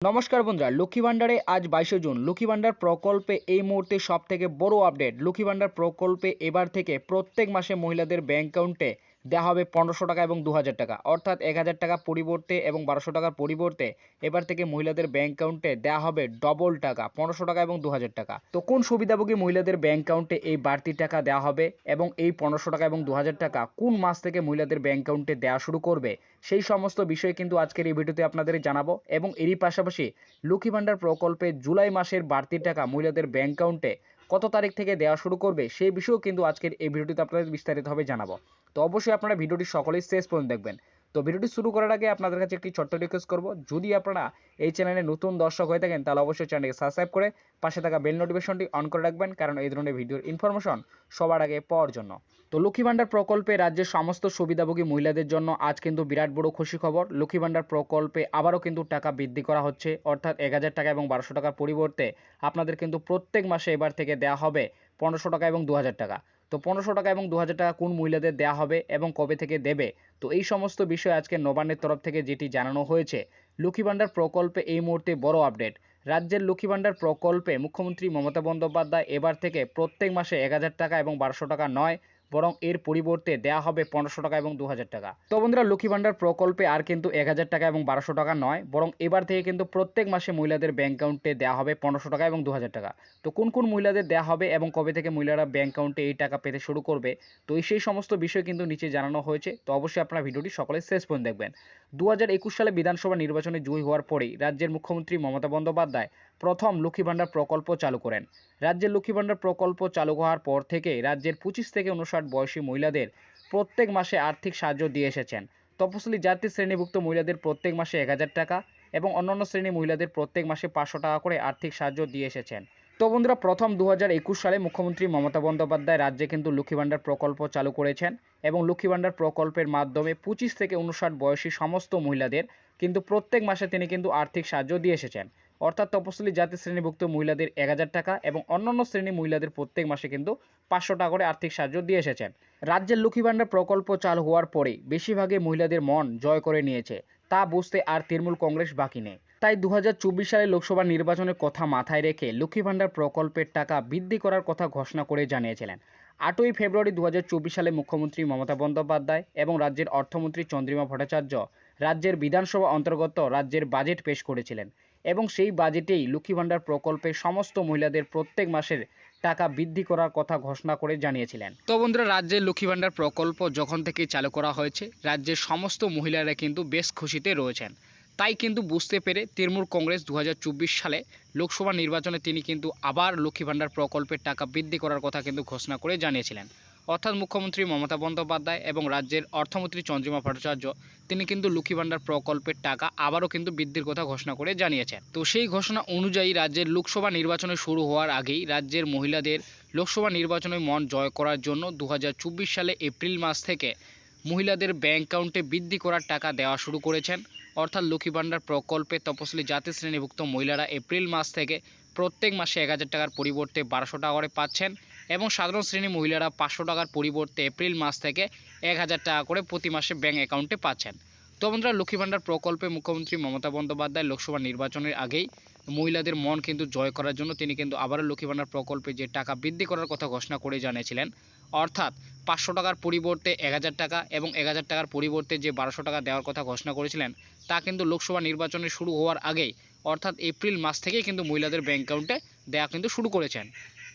নমস্কার বন্ধুরা, লক্ষ্মী ভাণ্ডারে আজ বাইশে জুন। লক্ষ্মী ভাণ্ডার প্রকল্পে এই মুহূর্তে সব থেকে বড় আপডেট লক্ষ্মী ভাণ্ডার প্রকল্পে এবার থেকে প্রত্যেক মাসে মহিলাদের ব্যাংক অ্যাকাউন্টে দেওয়া হবে পনেরোশো টাকা এবং দু হাজার টাকা। অর্থাৎ এক হাজার টাকা পরিবর্তে এবং বারোশো টাকার পরিবর্তে এবার থেকে মহিলাদের ব্যাঙ্ক অ্যাকাউন্টে দেওয়া হবে ডবল টাকা, পনেরোশো টাকা এবং দু হাজার টাকা। তো কোন সুবিধাভোগী মহিলাদের ব্যাঙ্ক অ্যাকাউন্টে এই বাড়তি টাকা দেওয়া হবে এবং এই পনেরোশো টাকা এবং দু হাজার টাকা কোন মাস থেকে মহিলাদের ব্যাঙ্ক অ্যাকাউন্টে দেওয়া শুরু করবে? সেই সমস্ত বিষয়ে কিন্তু আজকের এই ভিডিওতে আপনাদের জানাব এবং এরই পাশাপাশি লক্ষ্মী ভাণ্ডার প্রকল্পে জুলাই মাসের বাড়তি টাকা মহিলাদের ব্যাংক অ্যাকাউন্টে কত তারিখ থেকে দেওয়া শুরু করবে সেই বিষয়েও কিন্তু আজকের এই ভিডিওটিতে আপনাদের বিস্তারিতভাবে জানাব। তো অবশ্যই আপনারা ভিডিওটি সকলেই শেষ পর্যন্ত দেখবেন। তো ভিডিওটি শুরু করার আগে আপনাদের কাছে একটি ছোট্ট রিকোয়েস্ট করব। যদি আপনারা এই চ্যানেলে নতুন দর্শক হয়ে থাকেন, তাহলে অবশ্যই চ্যানেলকে সাবস্ক্রাইব করে পাশে থাকা বেল নোটিফিকেশনটি অন করে রাখবেন, কারণ এই ধরনের ভিডিওর ইনফরমেশন সবার আগে পাওয়ার জন্য। তো লক্ষ্মী ভাণ্ডার প্রকল্পে রাজ্যের সমস্ত সুবিধাভোগী মহিলাদের জন্য আজ কিন্তু বিরাট বড় খুশি খবর। লক্ষ্মী ভাণ্ডার প্রকল্পে আবারও কিন্তু টাকা বৃদ্ধি করা হচ্ছে, অর্থাৎ এক হাজার টাকা এবং বারোশো টাকার পরিবর্তে আপনাদের কিন্তু প্রত্যেক মাসে এবার থেকে দেওয়া হবে পনেরোশো টাকা এবং দু হাজার টাকা। তো পনেরোশো টাকা এবং দু হাজার টাকা কোন মহিলাদের দেওয়া হবে এবং কবে থেকে দেবে তো এই সমস্ত বিষয় আজকে নবান্নের তরফ থেকে যেটি জানানো হয়েছে, লক্ষ্মী ভাণ্ডার প্রকল্পে এই মুহূর্তে বড় আপডেট। রাজ্যের লক্ষ্মী ভাণ্ডার প্রকল্পে মুখ্যমন্ত্রী মমতা বন্দ্যোপাধ্যায় এবার থেকে প্রত্যেক মাসে এক হাজার টাকা এবং বারোশো টাকা নয় বরং এর পরিবর্তে দেওয়া হবে পনেরোশো টাকা এবং দু হাজার টাকা। তো বন্ধুরা, লক্ষ্মী ভান্ডার প্রকল্পে আর কিন্তু এক হাজার টাকা এবং বারোশো টাকা নয়, বরং এবার থেকে কিন্তু প্রত্যেক মাসে মহিলাদের ব্যাঙ্ক অ্যাকাউন্টে দেওয়া হবে পনেরোশো টাকা এবং দু হাজার টাকা। তো কোন কোন মহিলাদের দেওয়া হবে এবং কবে থেকে মহিলারা ব্যাঙ্ক অ্যাকাউন্টে এই টাকা পেতে শুরু করবে, তো সেই সমস্ত বিষয় কিন্তু নিচে জানানো হয়েছে। তো অবশ্যই আপনারা ভিডিওটি সকলে শেষ পর্যন্ত দেখবেন। দু হাজার একুশ সালে বিধানসভা নির্বাচনে জয়ী হওয়ার পরেই রাজ্যের মুখ্যমন্ত্রী মমতা বন্দ্যোপাধ্যায় প্রথম লক্ষ্মী ভাণ্ডার প্রকল্প চালু করেন। রাজ্যের লক্ষ্মী ভাণ্ডার প্রকল্প চালু হওয়ার পর থেকে রাজ্যের পঁচিশ থেকে উনষাট বয়সী মহিলাদের প্রত্যেক মাসে আর্থিক সাহায্য দিয়ে এসেছেন। তপশিলি জাতি শ্রেণীভুক্ত মহিলাদের প্রত্যেক মাসে এক হাজার টাকা এবং অন্যান্য শ্রেণি মহিলাদের প্রত্যেক মাসে পাঁচশো টাকা করে আর্থিক সাহায্য দিয়ে এসেছেন। তো বন্ধুরা, প্রথম দু হাজার একুশ সালে মুখ্যমন্ত্রী মমতা বন্দ্যোপাধ্যায় রাজ্যে কিন্তু লক্ষ্মী ভাণ্ডার প্রকল্প চালু করেছেন এবং লক্ষ্মী ভাণ্ডার প্রকল্পের মাধ্যমে পঁচিশ থেকে উনষাট বয়সী সমস্ত মহিলাদের কিন্তু প্রত্যেক মাসে তিনি কিন্তু আর্থিক সাহায্য দিয়ে এসেছেন। অর্থাৎ তপশিলি জাতি শ্রেণীভুক্ত মহিলাদের এক হাজার টাকা এবং অন্যান্য শ্রেণি মহিলাদের প্রত্যেক মাসে কিন্তু পাঁচশো টাকা করে আর্থিক সাহায্য দিয়ে এসেছেন। রাজ্যের লক্ষ্মী ভাণ্ডার প্রকল্প চালু হওয়ার পরে বেশিরভাগই মহিলাদের মন জয় করে নিয়েছে, তা বুঝতে আর তৃণমূল কংগ্রেস বাকি নেই। তাই দু সালে লোকসভা নির্বাচনের কথা মাথায় রেখে লক্ষ্মী ভাণ্ডার প্রকল্পের টাকা বৃদ্ধি করার কথা ঘোষণা করে জানিয়েছিলেন। আটই ফেব্রুয়ারি দু হাজার চব্বিশ সালে মুখ্যমন্ত্রী মমতা বন্দ্যোপাধ্যায় এবং রাজ্যের অর্থমন্ত্রী চন্দ্রিমা ভট্টাচার্য রাজ্যের বিধানসভা অন্তর্গত রাজ্যের বাজেট পেশ করেছিলেন এবং সেই বাজেটেই লক্ষ্মী ভাণ্ডার প্রকল্পে সমস্ত মহিলাদের প্রত্যেক মাসের টাকা বৃদ্ধি করার কথা ঘোষণা করে জানিয়েছিলেন। তো বন্ধুরা, রাজ্যের লক্ষ্মী ভাণ্ডার প্রকল্প যখন থেকে চালু করা হয়েছে, রাজ্যের সমস্ত মহিলারা কিন্তু বেশ খুশিতে রয়েছেন। তাই কিন্তু বুঝতে পেরে তৃণমূল কংগ্রেস দু হাজার চব্বিশ সালে লোকসভা নির্বাচনে তিনি কিন্তু আবার লক্ষ্মী ভাণ্ডার প্রকল্পের টাকা বৃদ্ধি করার কথা কিন্তু ঘোষণা করে জানিয়েছিলেন। অর্থাৎ মুখ্যমন্ত্রী মমতা বন্দ্যোপাধ্যায় এবং রাজ্যের অর্থমন্ত্রী চন্দ্রিমা ভট্টাচার্য, তিনি কিন্তু লক্ষ্মী ভাণ্ডার প্রকল্পের টাকা আবারও কিন্তু বৃদ্ধির কথা ঘোষণা করে জানিয়েছেন। তো সেই ঘোষণা অনুযায়ী রাজ্যের লোকসভা নির্বাচনে শুরু হওয়ার আগেই রাজ্যের মহিলাদের লোকসভা নির্বাচনে মন জয় করার জন্য দু হাজার চব্বিশ সালে এপ্রিল মাস থেকে মহিলাদের ব্যাংক অ্যাকাউন্টে বৃদ্ধি করার টাকা দেওয়া শুরু করেছেন। অর্থাৎ লক্ষ্মী ভাণ্ডার প্রকল্পে তপশিলি জাতি শ্রেণীভুক্ত মহিলারা এপ্রিল মাস থেকে প্রত্যেক মাসে এক হাজার টাকার পরিবর্তে বারোশো টাকা করে পাচ্ছেন। এবং সাধারণ শ্রেণি মহিলারা পাঁচশো টাকার পরিবর্তে এপ্রিল মাস থেকে এক হাজার টাকা করে প্রতি মাসে ব্যাঙ্ক অ্যাকাউন্টে পাচ্ছেন। তো বন্ধুরা, লক্ষ্মী ভাণ্ডার প্রকল্পে মুখ্যমন্ত্রী মমতা বন্দ্যোপাধ্যায় লোকসভা নির্বাচনের আগেই মহিলাদের মন কিন্তু জয় করার জন্য তিনি কিন্তু আবারও লক্ষ্মী ভাণ্ডার প্রকল্পে যে টাকা বৃদ্ধি করার কথা ঘোষণা করে জানিয়েছিলেন, অর্থাৎ পাঁচশো টাকার পরিবর্তে এক হাজার টাকা এবং এক হাজার টাকার পরিবর্তে যে বারোশো টাকা দেওয়ার কথা ঘোষণা করেছিলেন, তা কিন্তু লোকসভা নির্বাচনে শুরু হওয়ার আগেই, অর্থাৎ এপ্রিল মাস থেকেই কিন্তু মহিলাদের ব্যাঙ্ক অ্যাকাউন্টে দেওয়া কিন্তু শুরু করেছেন।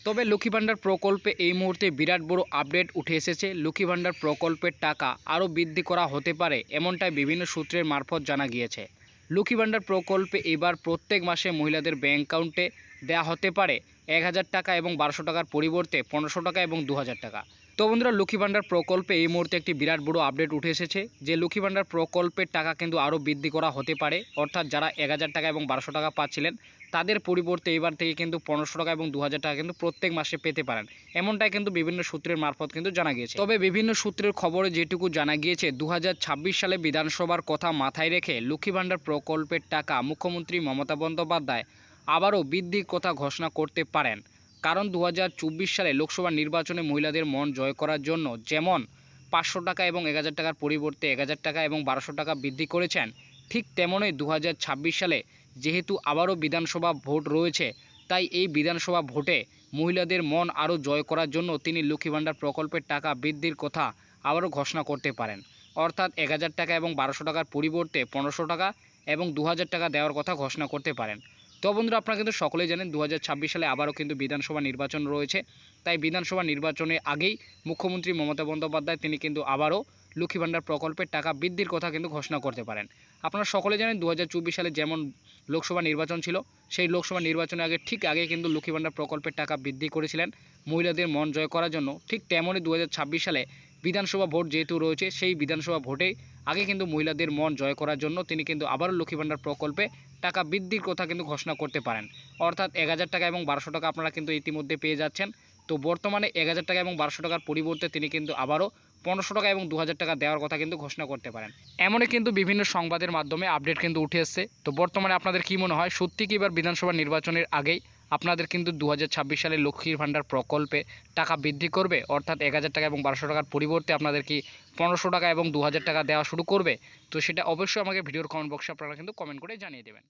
তবে লক্ষ্মী ভাণ্ডার প্রকল্পে এই মুহূর্তে বিরাট বড় আপডেট উঠে এসেছে। লক্ষ্মী ভাণ্ডার প্রকল্পের টাকা আরও বৃদ্ধি করা হতে পারে এমনটাই বিভিন্ন সূত্রের মারফত জানা গিয়েছে। লক্ষ্মী ভাণ্ডার প্রকল্পে এবার প্রত্যেক মাসে মহিলাদের ব্যাঙ্ক অ্যাকাউন্টে দেওয়া হতে পারে এক হাজার টাকা এবং বারোশো টাকার পরিবর্তে পনেরোশো টাকা এবং দু হাজার টাকা। তো বন্ধুরা, লক্ষ্মী ভাণ্ডার প্রকল্পে এই মুহূর্তে একটি বিরাট বড় আপডেট উঠে এসেছে। যে লক্ষ্মী ভাণ্ডার প্রকল্পের টাকা কিন্তু আরও বৃদ্ধি করা হতে পারে। অর্থাৎ যারা এক হাজার টাকা এবং বারোশো টাকা পাচ্ছিলেন, তাদের পরিবর্তে এবার থেকে কিন্তু পনেরোশো টাকা এবং দু হাজার টাকা কিন্তু প্রত্যেক মাসে পেতে পারেন। এমনটাই কিন্তু বিভিন্ন সূত্রের মারফত কিন্তু জানা গিয়েছে। তবে বিভিন্ন সূত্রের খবরে যেটুকু জানা গিয়েছে দু হাজার ছাব্বিশ সালে বিধানসভার কথা মাথায় রেখে লক্ষ্মী ভাণ্ডার প্রকল্পের টাকা মুখ্যমন্ত্রী মমতা বন্দ্যোপাধ্যায় আবারও বৃদ্ধির কথা ঘোষণা করতে পারেন। কারণ দু হাজার চব্বিশ সালে লোকসভা নির্বাচনে মহিলাদের মন জয় করার জন্য যেমন পাঁচশো টাকা এবং এক হাজার টাকার পরিবর্তে এক হাজার টাকা এবং বারোশো টাকা বৃদ্ধি করেছেন, ঠিক তেমনই দু হাজার ছাব্বিশ সালে যেহেতু আবারও বিধানসভা ভোট রয়েছে, তাই এই বিধানসভা ভোটে মহিলাদের মন আরও জয় করার জন্য তিনি লক্ষ্মী ভাণ্ডার প্রকল্পের টাকা বৃদ্ধির কথা আবারও ঘোষণা করতে পারেন। অর্থাৎ এক হাজার টাকা এবং বারোশো টাকার পরিবর্তে পনেরোশো টাকা এবং দু হাজার টাকা দেওয়ার কথা ঘোষণা করতে পারেন। তো বন্ধুরা, আপনারা কিন্তু সকলেই জানেন দু হাজার ছাব্বিশ সালে আবারও কিন্তু বিধানসভা নির্বাচন রয়েছে। তাই বিধানসভা নির্বাচনের আগেই মুখ্যমন্ত্রী মমতা বন্দ্যোপাধ্যায়, তিনি কিন্তু আবারও লক্ষ্মী ভাণ্ডার প্রকল্পের টাকা বৃদ্ধির কথা কিন্তু ঘোষণা করতে পারেন। আপনারা সকলে জানেন দু হাজার চব্বিশ সালে যেমন লোকসভা নির্বাচন ছিল, সেই লোকসভা নির্বাচনের আগে, ঠিক আগে কিন্তু লক্ষ্মী ভাণ্ডার প্রকল্পের টাকা বৃদ্ধি করেছিলেন। মহিলাদের মন জয় করার জন্য ঠিক তেমনই দু হাজার ছাব্বিশ সালে বিধানসভা ভোট যেহেতু রয়েছে, সেই বিধানসভা ভোটে আগে কিন্তু মহিলাদের মন জয় করার জন্য তিনি কিন্তু আবারও লক্ষ্মী ভাণ্ডার প্রকল্পে টাকা বৃদ্ধির কথা কিন্তু ঘোষণা করতে পারেন। অর্থাৎ এক হাজার টাকা এবং বারোশো টাকা আপনারা কিন্তু ইতিমধ্যে পেয়ে যাচ্ছেন। তো বর্তমানে এক হাজার টাকা এবং বারোশো টাকার পরিবর্তে তিনি কিন্তু আবারও পনেরোশো টাকা এবং দু হাজার টাকা দেওয়ার কথা কিন্তু ঘোষণা করতে পারেন। এমনই কিন্তু বিভিন্ন সংবাদের মাধ্যমে আপডেট কিন্তু উঠে এসছে। তো বর্তমানে আপনাদের কি মনে হয়, সত্যি কি এবার বিধানসভা নির্বাচনের আগেই আপনাদের কিন্তু দু হাজার ছাব্বিশ সালে লক্ষ্মীর ভাণ্ডার প্রকল্পে টাকা বৃদ্ধি করবে, অর্থাৎ এক হাজার টাকা এবং বারোশো টাকার পরিবর্তে আপনাদের কি পনেরোশো টাকা এবং দু হাজার টাকা দেওয়া শুরু করবে? তো সেটা অবশ্যই আমাকে ভিডিওর কমেন্ট বক্সে আপনারা কিন্তু কমেন্ট করে জানিয়ে দেবেন।